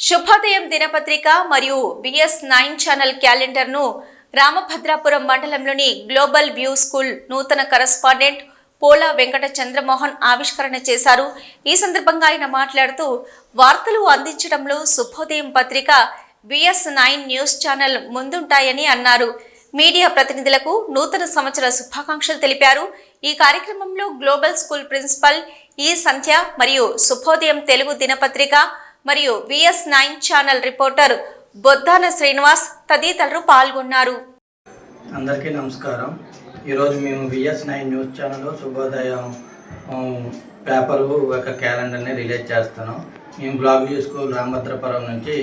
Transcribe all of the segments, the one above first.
శుభోదయం దినపత్రిక మరియు బిఎస్ నైన్ ఛానల్ క్యాలెండర్ను రామభద్రాపురం మండలంలోని గ్లోబల్ వ్యూ స్కూల్ నూతన కరస్పాండెంట్ పోలా వెంకట చంద్రమోహన్ ఆవిష్కరణ చేశారు. ఈ సందర్భంగా ఆయన మాట్లాడుతూ వార్తలు అందించడంలో శుభోదయం పత్రిక బిఎస్ నైన్ న్యూస్ ఛానల్ ముందుంటాయని అన్నారు. మీడియా ప్రతినిధులకు నూతన సంవత్సర శుభాకాంక్షలు తెలిపారు. ఈ కార్యక్రమంలో గ్లోబల్ స్కూల్ ప్రిన్సిపల్ ఈ సంధ్య మరియు శుభోదయం తెలుగు దినపత్రిక మరియు VS nine channel reporter Boddana Srinivas తదితరులు పాల్గొన్నారు. అందరికీ నమస్కారం. ఈరోజు మేము VS nine news channel Subhodayam paper paper ఒక క్యాలెండర్ని రిలీజ్ చేస్తున్నాం. మేము బ్లాగ్ వ్యూ రామభద్రపురం నుంచి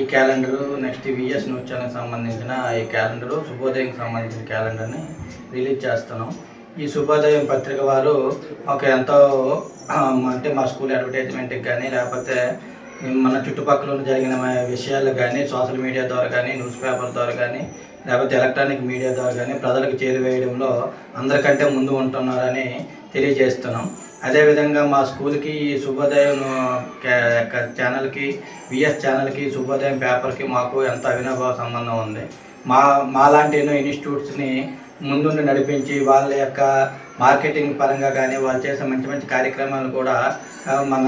ఈ క్యాలెండరు నెక్స్ట్ విఎస్ న్యూస్ ఛానల్కి సంబంధించిన ఈ క్యాలెండరు శుభోదయంకి సంబంధించిన క్యాలెండర్ని రిలీజ్ చేస్తున్నాం. ఈ శుభోదయం పత్రిక వారు ఒక ఎంతో అంటే మా స్కూల్ అడ్వర్టైజ్మెంట్కి కానీ లేకపోతే మన చుట్టుపక్కల జరిగిన విషయాలు కానీ సోషల్ మీడియా ద్వారా కానీ న్యూస్ పేపర్ ద్వారా కానీ లేకపోతే ఎలక్ట్రానిక్ మీడియా ద్వారా కానీ ప్రజలకు చేరువేయడంలో అందరికంటే ముందు ఉంటున్నారని తెలియజేస్తున్నాం. అదేవిధంగా మా స్కూల్కి ఈ శుభోదయం ఛానల్కి విఎస్ ఛానల్కి శుభోదయం పేపర్కి మాకు ఎంత అవినాభావ సంబంధం ఉంది. మా మాలాంటి ఎన్నో ఇన్స్టిట్యూట్స్ని ముందుండి నడిపించి వాళ్ళ యొక్క మార్కెటింగ్ పరంగా కానీ వాళ్ళు చేసే మంచి మంచి కార్యక్రమాలు కూడా మన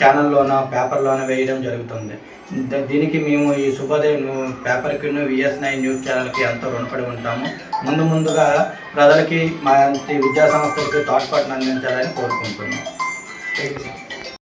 ఛానల్లోన పేపర్లోన వేయడం జరుగుతుంది. దీనికి మేము ఈ శుభోదయం పేపర్కి విఎస్ నైన్ న్యూస్ ఛానల్కి ఎంతో రుణపడి ఉంటాము. ముందు ముందుగా ప్రజలకి మా విద్యా సంస్థలకి తోడ్పాటును అందించాలని కోరుకుంటున్నాం.